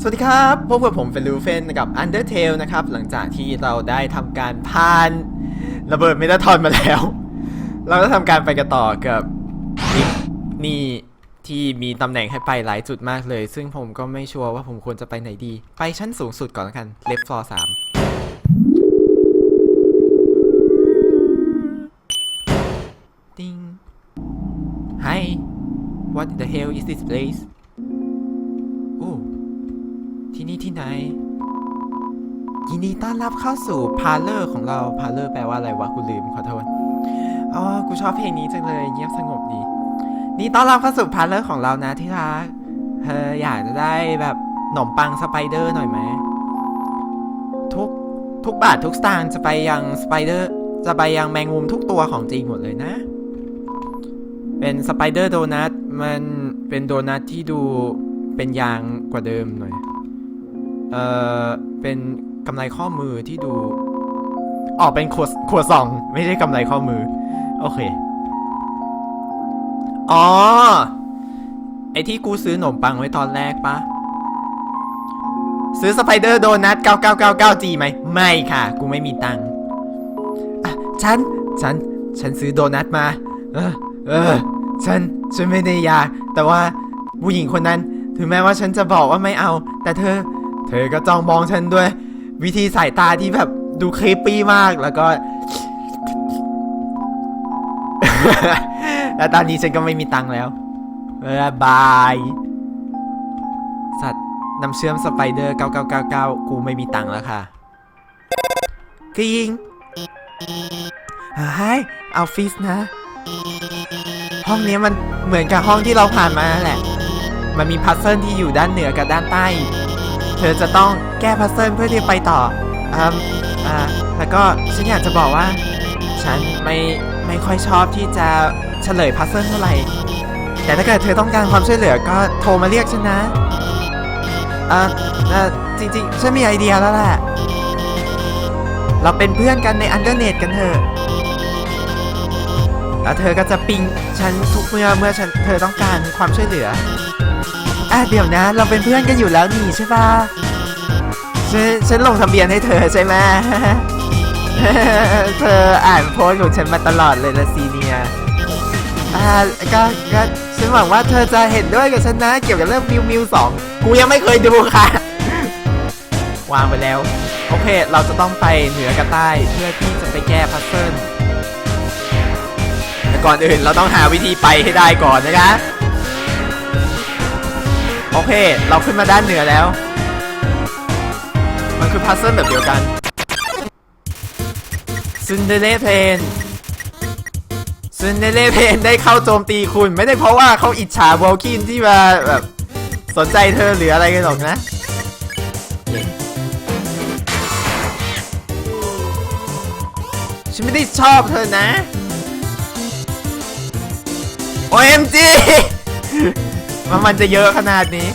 สวัสดีครับ พบกับผมเฟลูเฟนกับ Undertale นะครับ หลังจากที่เราได้ทำการผ่านระเบิดเมตาทอนมาแล้ว เราก็ทำการไปกันต่อกับลิฟต์นี่ที่มีตำแหน่งให้ไปหลายจุดมากเลย ซึ่งผมก็ไม่ชัวร์ว่าผมควรจะไปไหนดี ไปชั้นสูงสุดก่อนแล้วกันเลฟฟอร์สามติง Hi What the hell is this place โอ้ ที่นี่ที่ไหน ยินดีต้อนรับเข้าสู่พาร์เลอร์ของเราพาร์เลอร์แปลว่าอะไรวะกูลืมขอโทษอ๋อกูชอบเพลงนี้จังเลยเงียบสงบดี นี่ต้อนรับเข้าสู่พาร์เลอร์ของเรานะที่รักเธออยากจะได้แบบขนมปังสไปเดอร์หน่อยไหมทุกทุกบาททุกสตางค์จะไปยังสไปเดอร์จะไปยังแมงมุมทุกตัวของจริงหมดเลยนะ เป็นสไปเดอร์โดนัทมันเป็นโดนัทที่ดูเป็นยางกว่าเดิมหน่อย เอ่อเป็นกำไรข้อมือที่ดูอ๋อเป็นขวดขวดซอง ไม่ใช่กำไรข้อมือ โอเค อ๋อ ไอที่กูซื้อขนมปังไว้ตอนแรกปะซื้อสไปเดอร์โดนัท 9999G ไหม ไม่ค่ะ กูไม่มีตังค์ฉัน ฉัน ฉันซื้อโดนัทมา เออ เออ ฉัน ฉันไม่ได้อยาก แต่ว่าผู้หญิงคนนั้น ถึงแม้ว่าฉันจะบอกว่าไม่เอา แต่เธอ เธอก็จ้องมองฉันด้วย วิธีสายตาที่แบบดูคลิปปี้มากแล้วก็ แล้วตอนนี้ฉันก็ไม่มีตังค์แล้วบาย สัตว์น้ำเชื่อมสไปเดอร์9999 กูไม่มีตังค์แล้วค่ะกริงเฮ้ยเอาฟิสนะ ห้องนี้มันเหมือนกับห้องที่เราผ่านมาแหละ มันมีพัซเซิลที่อยู่ด้านเหนือกับด้านใต้ ธอจะต้องแก้พัซเซิลเพื่อที่ไปต่ออืมอ่าแล้วก็ฉันอยากจะบอกว่า ฉันไม่ไม่ค่อยชอบที่จะเฉลยพัซเซิลเท่าไหร่ แต่ถ้าเกิดเธอต้องการความช่วยเหลือก็โทรมาเรียกฉันนะอ่าอ่าจริงๆ ฉันมีไอเดียแล้วแหละ เราเป็นเพื่อนกันในอันเดอร์เน็ตกันเถอะ แล้วเธอก็จะปิงฉันทุกเมื่อเมื่อฉันเธอต้องการความช่วยเหลือ อะเดี๋ยวนะ เราเป็นเพื่อนกันอยู่แล้วนี่ใช่ปะฉันฉันลงทะเบียนให้เธอใช่ไหมเธออ่านโพสต์ของฉันมาตลอดเลยละซีเนียอ่าก็ก็ฉันหวังว่าเธอจะเห็นด้วยกับฉันนะ เกี่ยวกับเรื่องมิวมิวสองกูยังไม่เคยดูค่ะ วางไปแล้ว โอเค เราจะต้องไปเหนือกับใต้เพื่อที่จะไปแก้พัซเซิลแต่ก่อนอื่นเราต้องหาวิธีไปให้ได้ก่อนนะคะ โอเค เราขึ้นมาด้านเหนือแล้ว มันคือพัซเซิลแบบเดียวกันซึนเดเลเพนซึนเดเลเพนได้เข้าโจมตีคุณ ไม่ได้เพราะว่าเขาอิจฉาวอลกินที่มาแบบสนใจเธอหรืออะไรกันหรอกนะฉันไม่ได้ชอบเธอนะ OMG มันมันจะเยอะขนาดนี้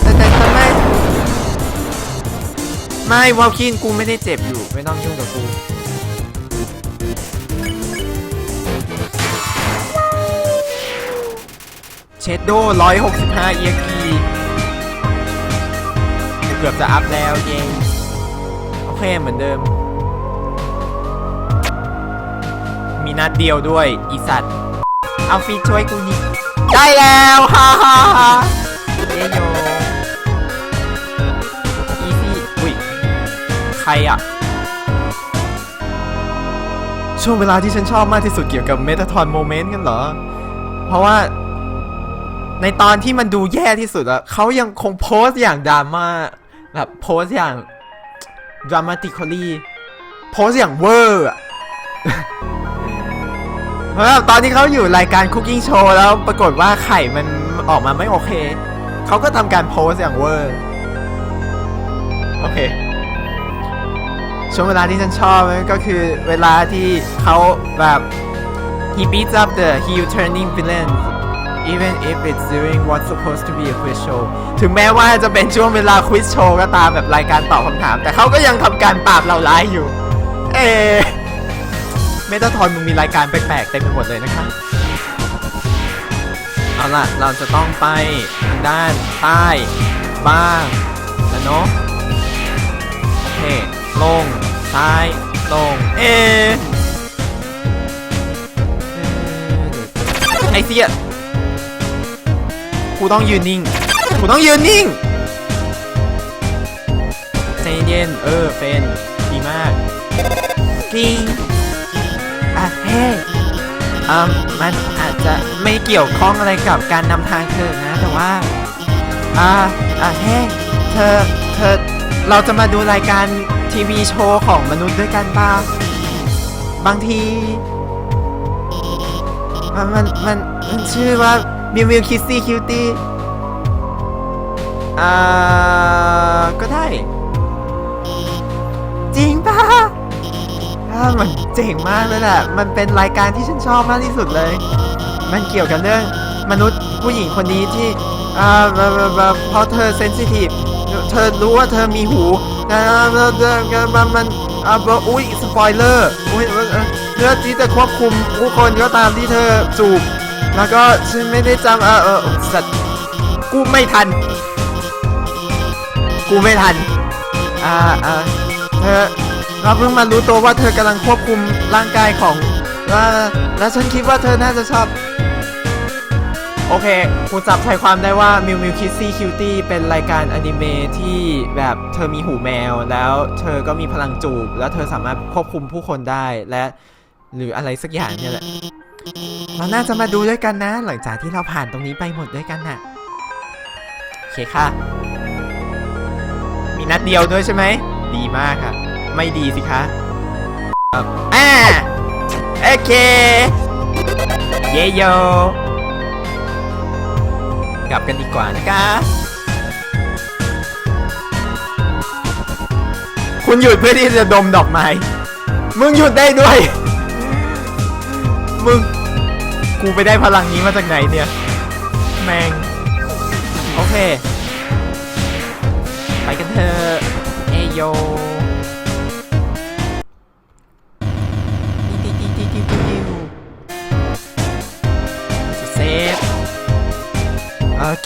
แต่แต่ทำไม ไม่วอลคินกูไม่ได้เจ็บอยู่ ไม่ต้องยุ่งกับกูเชดโด165 EXP เกือบจะอัพแล้วเย้โอเคเหมือนเดิม มีนัดเดียวด้วยอีสัตว์ เอาฟีช่วยกูนี่ได้แล้วฮ่าฮ่าฮ่าเยโยอีซี่อุ้ยใครอะ ช่วงเวลาที่ฉันชอบมากที่สุดเกี่ยวกับเมตาทอนโมเมนต์กันเหรอ เพราะว่าในตอนที่มันดูแย่ที่สุดอะเขายังคงโพสต์อย่างดราม่าแบบโพสต์อย่างดรามาติคอลี่โพสต์อย่างเวอร์อะ เพราะตอนที่เขาอยู่รายการคุกกิ้งโชว์แล้วปรากฏว่าไข่มันออกมาไม่โอเค เขาก็ทำการโพสอย่างเวอร์ โอเค ช่วงเวลาที่ฉันชอบก็คือเวลาที่เขาแบบ he beats up the heel turning villain even if it's during what's supposed to be a quiz show ถึงแม้ว่าจะเป็นช่วงเวลาควิ z โชว์ก็ตามแบบรายการตอบคำถาม แต่เขาก็ยังทำการปราบเราร้ายอยู่ เอ๊ เมตาทอนมึงมีรายการแปลกๆเต็มไปหมดเลยนะคะเอาล่ะ เราจะต้องไปทางด้านใต้บ้างแล้วเนาะโอเค ลง ซ้าย ลง เอไอเสียกูต้องยืนนิ่งกูต้องยืนนิ่งใจเย็น เออเป็นดีมากกิ้ง เฮ้อืมมันอาจจะไม่เกี่ยวข้องอะไรกับการนำทางเธอนะ แต่ว่า อ่า อะเฮ้เธอ เธอ เราจะมาดูรายการทีวีโชว์ของมนุษย์ด้วยกันบ้างบางที มันมันมันมันชื่อว่ามิวมิวคิสซี่คิวตี้อ่า ก็ได้ จริงปะอ่ามัน เจ๋งมากเลยแหละมันเป็นรายการที่ฉันชอบมากที่สุดเลย มันเกี่ยวกับเรื่องมนุษย์ผู้หญิงคนนี้ที่อ่าบบบบแบบเพราะเธอเซนซิทีฟเธอรู้ว่าเธอมีหูนะมันมันอ่าอุ้ยสปอยเลอร์อุ้ยเออเพื่อที่จะควบคุมผู้คนก็ตามที่เธอจูบแล้วก็ฉันไม่ได้จำเออเออสัตว์กูไม่ทัน กูไม่ทัน อ่าอ่าเธอ เราเพิ่งมารู้ตัวว่าเธอกำลังควบคุมร่างกายของแล้วแล้วฉันคิดว่าเธอน่าจะชอบ โอเคกูจับใจความได้ว่ามิวมิวคิสซี่คิวตี้เป็นรายการอนิเมะที่แบบเธอมีหูแมว แล้วเธอก็มีพลังจูบ แล้วเธอสามารถควบคุมผู้คนได้และ หรืออะไรสักอย่างเนี่ยแหละ เราน่าจะมาดูด้วยกันนะ หลังจากที่เราผ่านตรงนี้ไปหมดด้วยกันน่ะโอเคค่ะ มีนัดเดียวด้วยใช่ไหม ดีมากค่ะ ไม่ดีสิคะอะอ่าโอเค เยโย กลับกันดีกว่านะคะคุณหยุดเพื่อที่จะดมดอกไม้ มึงหยุดได้ด้วย มึง กูไปได้พลังนี้มาจากไหนเนี่ย แมง โอเค ไปกันเถอะ เอโย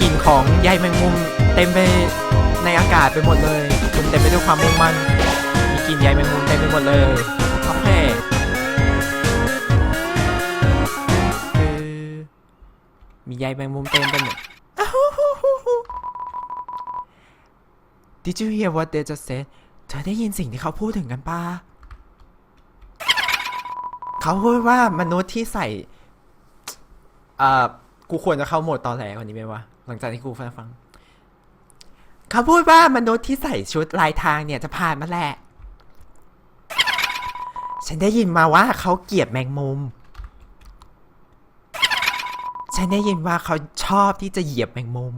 กลิ่นของใยแมงมุมเต็มไปในอากาศไปหมดเลยคุณเต็มไปด้วยความมุ่งมั่นมีกลิ่นใยแมงมุมเต็มไปหมดเลยโอเคคือมีใยแมงมุมเต็มไปหมด Did you hear what they just said เธอได้ยินสิ่งที่เขาพูดถึงกันป้าเขาพูดว่ามนุษย์ที่ใส่ เอ่อ กูควรจะเข้าโหมดตอนแหลกว่านี้ไหมวะ หลังจากที่กูฟังฟัง เขาพูดว่ามนุษย์ที่ใส่ชุดลายทางเนี่ยจะผ่านมาแหละ ฉันได้ยินมาว่าเขาเกลียดแมงมุม ฉันได้ยินว่าเขาชอบที่จะเหยียบแมงมุม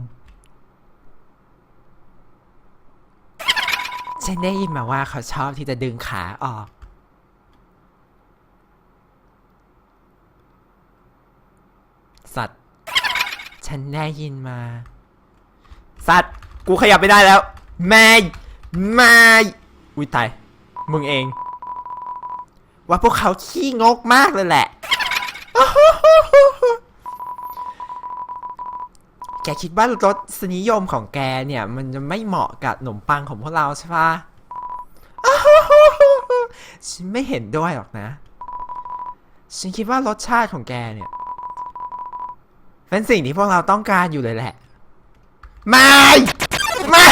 ฉันได้ยินมาว่าเขาชอบที่จะดึงขาออก สัตว์ ฉันได้ยินมา สัตว์ กูขยับไม่ได้แล้วไม่ไม่อุ้ยตาย มึงเอง ว่าพวกเขาขี้งกมากเลยแหละ แกคิดว่ารสนิยมของแกเนี่ย มันจะไม่เหมาะกับขนมปังของพวกเราใช่ปะฉันไม่เห็นด้วยหรอกนะ ฉันคิดว่ารสชาติของแกเนี่ย เป็นสิ่งที่พวกเราต้องการอยู่เลยแหละ ไม่ ไม่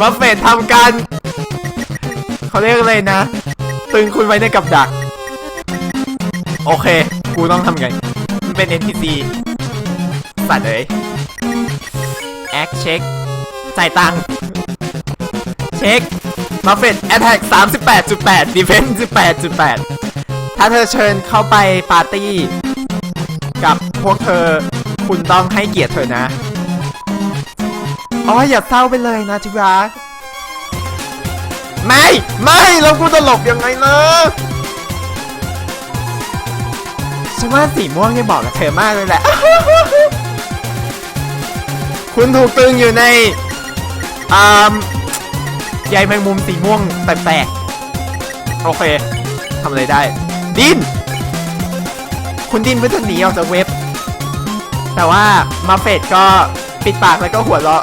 มาเฟดทำกันเขาเรียกอะไรนะ ตึงคุณไว้ในกับดัก โอเค กูต้องทำไง มันเป็น NPC สัตว์เลยแอคเช็คจ่ายตังค์เช็คมาเฟดแอตแทก38.8 Defense 18.8ถ้าเธอเชิญเข้าไปปาร์ตี้ พวกเธอ คุณต้องให้เกียรติเธอนะ อ๋ออย่าเศร้าไปเลยนะที่รักไม่ ไม่แล้วกูจะหลบยังไงนะฉันว่าสีม่วงเนี่ยบอกกับเธอมากเลยแหละ คุณถูกตึงอยู่ในอ่าใยแมงมุมสีม่วงแปลกๆโอเคทำอะไรได้ ดิน คุณดินเพื่อจะหนีออกจากเว็บ แต่ว่ามาเฟดก็ปิดปากแล้วก็หัวเราะ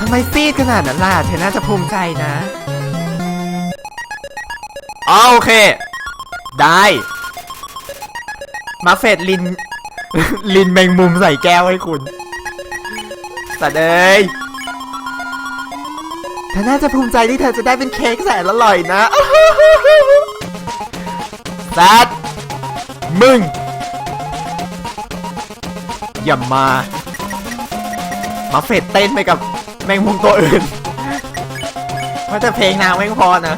ทำไมซีดขนาดนั้นล่ะ เธอน่าจะภูมิใจนะอ๋อโอเค ได้ มาเฟดลิน ลินแมงมุมใส่แก้วให้คุณสัตว์เอ้ยเธอน่าจะภูมิใจที่เธอจะได้เป็นเค้กแสนอร่อยนะสัตว์มึง อย่ามา มาเฟดเต้นไปกับแมงมุมตัวอื่นว่าแต่เพลงนางไม่พอนะ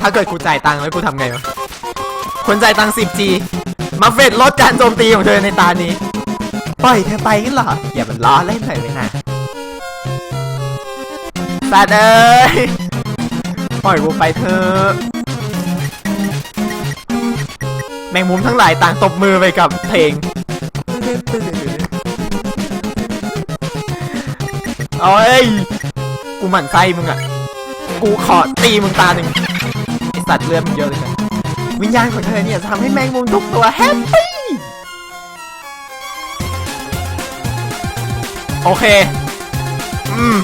ถ้าเกิดกูจ่ายตังค์แล้วกูทำไงวะคนจ่ายตังค์ 10G มาเฟดลดการโจมตีของเธอในตานี้ ปล่อยเธอไปกันเหรอ อย่ามันล้อเล่นหน่อยเลยนะสัตว์เอ้ย ปล่อยกูไปเถอะแมงมุมทั้งหลายต่างตบมือไปกับเพลง โอ้ย กูหมั่นไส้มึงอะ กูขอตีมึงตาหนึ่งไอสัตว์เลือดมึงเยอะเลยนะวิญญาณของเธอเนี่ยจะทำให้แมงมุมทุกตัวแฮปปี้ โอเค อืม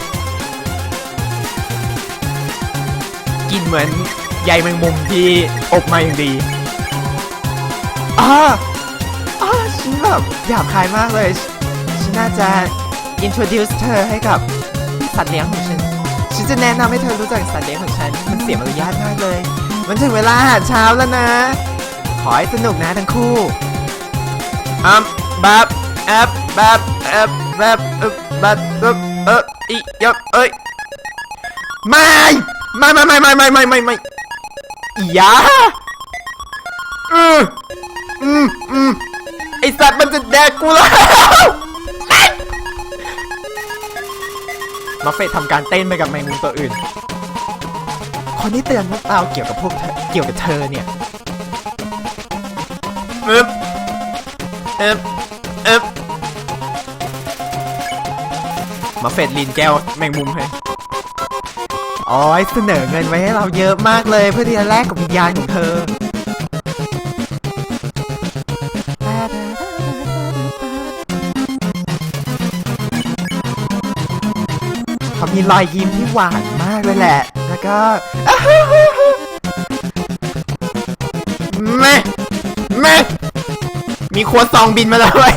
กินเหมือนใยแมงมุมที่อบมาอย่างดีอ่าอ่าฉันแบบหยาบคายมากเลย ฉันน่าจะ introduce เธอให้กับสัตว์เลี้ยงของฉัน ฉันจะแนะนำให้เธอรู้จักสัตว์เลี้ยงของฉัน มันเสียมารยาทมากเลย มันถึงเวลาอาหารเช้าแล้วนะ ขอให้สนุกนะทั้งคู่อัมแบบแอบแบบแอบแบบเออแบบเออเอออียอะเอ้ยไม่ไม่ไม่ไม่ไม่ไม่ไม่ไม่ไม่อียาอืมอืมอืมไอสัตว์มันจะแดกกูแล้ว มาเฟตทำการเต้นไปกับแมงมุมตัวอื่น คนที่เตือนพวกเราเกี่ยวกับพวกเธอเกี่ยวกับเธอเนี่ยเอ๊บเอ๊บเอ๊บมาเฟดลินแก้วแมงมุมให้อ๋อเสนอเงินไว้ให้เราเยอะมากเลยเพื่อที่จะแลกกับวิญญาณของเธอ รอยยิ้มที่หวานมากเลยแหละ แล้วก็แม่แม่มีขวซองบินมาแล้วเว้ย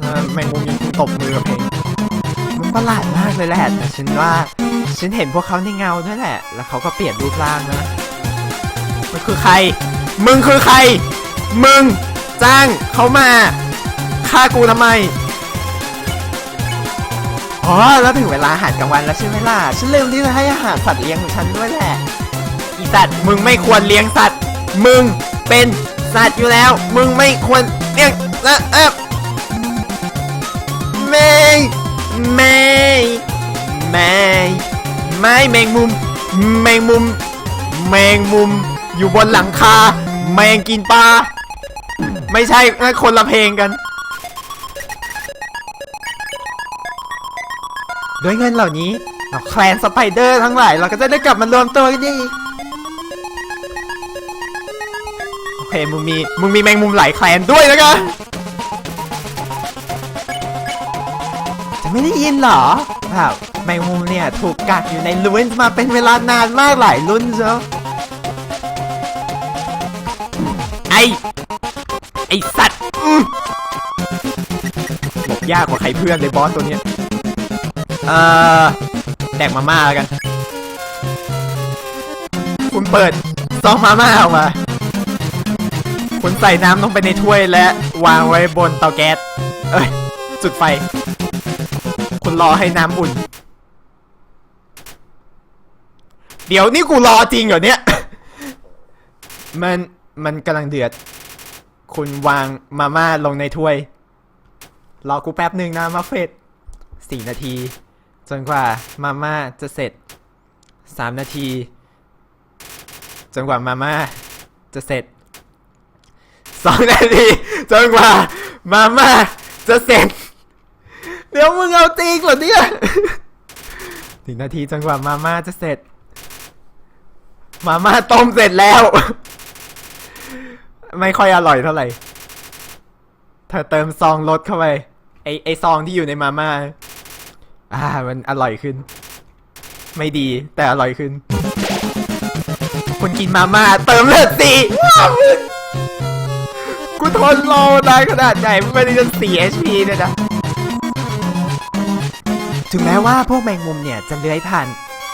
เออแมงมุมยังคงตบมือกับเพลงมันประหลาดมากเลยแหละแต่ฉันว่า ฉันเห็นพวกเขาในเงาด้วยแหละ แล้วเขาก็เปลี่ยนรูปร่างนะมันคือใคร มึงคือใคร มึง จ้างเขามาฆ่ากูทำไม อ๋อแล้วถึงเวลาอาหารกลางวันแล้วใช่ไหมล่ะ ฉันลืมที่จะให้อาหารสัตว์เลี้ยงของฉันด้วยแหละ อีสัตว์มึงไม่ควรเลี้ยงสัตว์ มึงเป็นสัตว์อยู่แล้ว มึงไม่ควรเลี้ยงนะเอ๊ะไม่ไม่ไม่ไม่แมงมุมแมงมุม แมงมุม อยู่บนหลังคา แมงกินปลา ไม่ใช่คนละเพลงกัน ด้วยเงินเหล่านี้เราแคลนสไปเดอร์ทั้งหลาย เราก็จะได้กลับมารวมตัวกันอีกโอเคมึงมีมึงมีแมงมุมหลายแคลนด้วยแล้วกันจะไม่ได้ยินเหรอแบบแมงมุมเนี่ยถูกกักอยู่ในลุ้นมาเป็นเวลานานมากหลายรุ่นเจ้าไอไอสัตว์อืมหลบยากกว่าใครเพื่อนเลยบอสตัวเนี้ย เอ่อแดกมาม่าแล้วกัน คุณเปิดซองมาม่าออกมา คุณใส่น้ำลงไปในถ้วยและวางไว้บนเตาแก๊ส เอ้ย จุดไฟ คุณรอให้น้ำอุ่น เดี๋ยวนี่กูรอจริงเหรอเนี่ย มัน มันกำลังเดือด คุณวางมาม่าลงในถ้วย รอกูแป๊บหนึ่งนะมาเฟดสี่นาที จนกว่ามาม่าจะเสร็จสามนาที จนกว่ามาม่าจะเสร็จสองนาที จนกว่ามาม่าจะเสร็จ เดี๋ยวมึงเอาจริงเหรอเนี่ยหนึ่งนาทีจนกว่ามาม่าจะเสร็จ มาม่าต้มเสร็จแล้ว ไม่ค่อยอร่อยเท่าไหร่เธอเติมซองรสเข้าไปไอไอซองที่อยู่ในมาม่า อ่ามันอร่อยขึ้น ไม่ดีแต่อร่อยขึ้นคุณกินมาม่าเติมเลือดสิกูทนรอนานขนาดไหนไม่ได้จนสี่ HP เนี่ยนะถึงแม้ว่าพวกแมงมุมเนี่ยจะเลื้อยผ่าน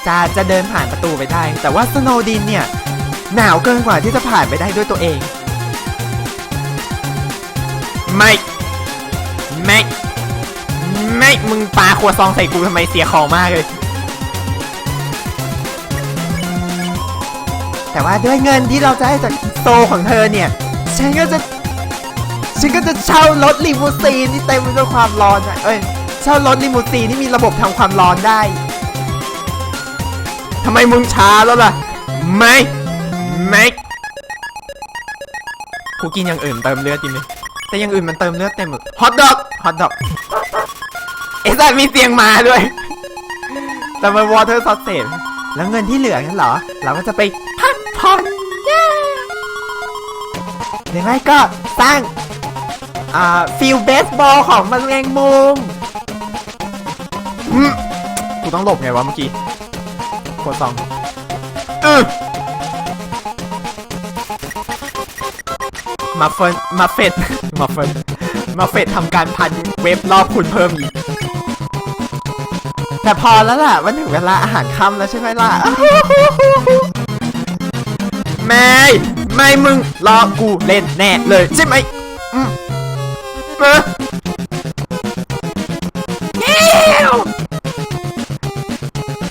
จะจะเดินผ่านประตูไปได้ แต่ว่าสโนดินเนี่ย หนาวเกินกว่าที่จะผ่านไปได้ด้วยตัวเอง ไม่ ไม่ ไม่มึงปาขวดซองใส่กูทำไมเสียของมากเลย แต่ว่าด้วยเงินที่เราจะให้จากโซของเธอเนี่ย ฉันก็จะ ฉันก็จะเช่ารถลิมูซีนที่เต็มไปด้วยความร้อนอะเอ้ย เช่ารถลิมูซีนที่มีระบบทำความร้อนได้ทำไมมึงช้าแล้วล่ะ ไม่ไม่กูกินอย่างอื่นเติมเลือดดีไหมแต่อย่างอื่นมันเติมเลือดเต็มหมดฮอทดอกฮอทดอก ไอ้สัตว์มีเสียงมาด้วย แต่มันวอเตอร์ซอสเซจแล้วเงินที่เหลืองั้นเหรอ เราก็จะไปพักผ่อนเย้หรือไม่ก็สร้างอ่าฟิลเบสบอลของมันแรงมุมกูต้องหลบไงวะเมื่อกี้กดสองเออมาเฟนมาเฟดมาเฟน มาเฟดทำการพันเว็บรอบคุณเพิ่มอีก แต่พอแล้วล่ะมันถึงเวลาอาหารค่ำแล้วใช่ไหมล่ะ ไม่ไม่มึงรอกูเล่นแน่เลยใช่ไหมอืมเออ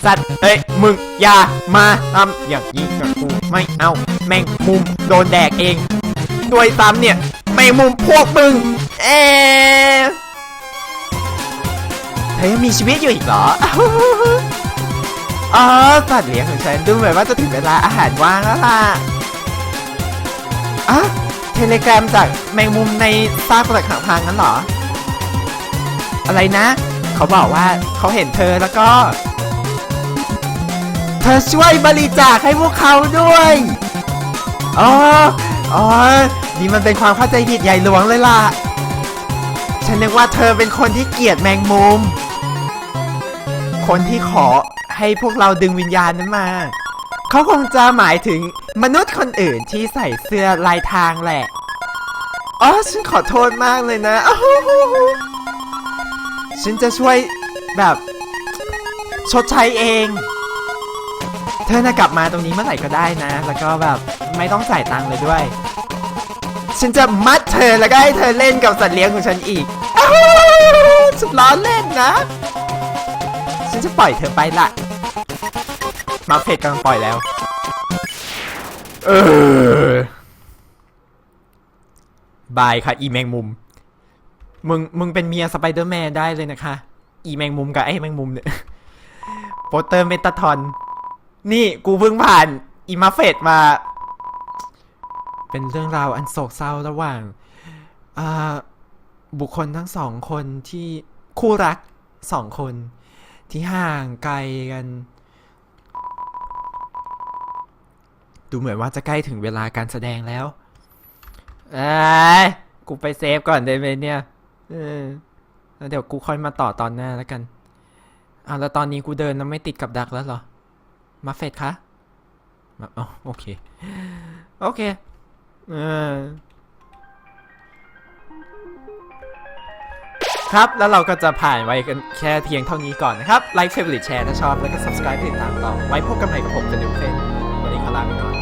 สัตว์เอ้ย มึง อย่า มาทำอย่างนี้กับกูไม่เอา แม่งมุม โดนแดกเอง ด้วยซ้ำเนี่ย แม่งมุมพวกมึง เอ๊ะเธอยังมีชีวิตอยู่อีกเหรอ อ๋อสัตว์เลี้ยงของฉันดูเหมือนว่าจะถึงเวลาอาหารว่างแล้วล่ะอะเทเลกรามจากแมงมุมในซากปรักหักพังนั้นเหรอ อะไรนะ เขาบอกว่าเขาเห็นเธอแล้วก็ เธอช่วยบริจาคให้พวกเขาด้วย อ๋อ อ๋อ นี่มันเป็นความเข้าใจผิดใหญ่หลวงเลยล่ะ ฉันนึกว่าเธอเป็นคนที่เกลียดแมงมุม คนที่ขอให้พวกเราดึงวิญญาณนั้นมา เขาคงจะหมายถึงมนุษย์คนอื่นที่ใส่เสื้อลายทางแหละ อ๋อ ฉันขอโทษมากเลยนะ ฉันจะช่วยแบบ ชดใช้เอง เธอน่ะกลับมาตรงนี้เมื่อไหร่ก็ได้นะ แล้วก็แบบไม่ต้องจ่ายตังค์เลยด้วย ฉันจะมัดเธอแล้วก็ให้เธอเล่นกับสัตว์เลี้ยงของฉันอีกอ้าวฉันล้อเล่นนะ ฉันจะปล่อยเธอไปละมาเฟดกำลังปล่อยแล้ว เออบายค่ะ อีแมงมุม มึง มึงเป็นเมียสไปเดอร์แมนได้เลยนะคะ อีแมงมุมกับไอ้แมงมุมเนี่ย โปสเตอร์เมตาทอน นี่กูเพิ่งผ่าน อีมาเฟดมา เป็นเรื่องราวอันโศกเศร้าระหว่างบุคคลทั้งสองคนที่คู่รักสองคนที่ห่างไกลกัน ดูเหมือนว่าจะใกล้ถึงเวลาการแสดงแล้วเอ้ยกูไปเซฟก่อนได้ไหมเนี่ยเออแล้วเดี๋ยวกูค่อยมาต่อตอนหน้าแล้วกันอ่าแล้วตอนนี้กูเดินแล้วไม่ติดกับดักแล้วเหรอ มาเฟดคะมาอ๋อโอเค โอเค ครับ แล้วเราก็จะผ่านไว้กันแค่เพียงเท่านี้ก่อนนะครับ ไลค์ favorite แชร์ถ้าชอบ แล้วก็ subscribe ติดตามต่อ ไว้พบกันใหม่กับผมกันเดี๋ยวเฟนวันนี้ขอลาไปก่อน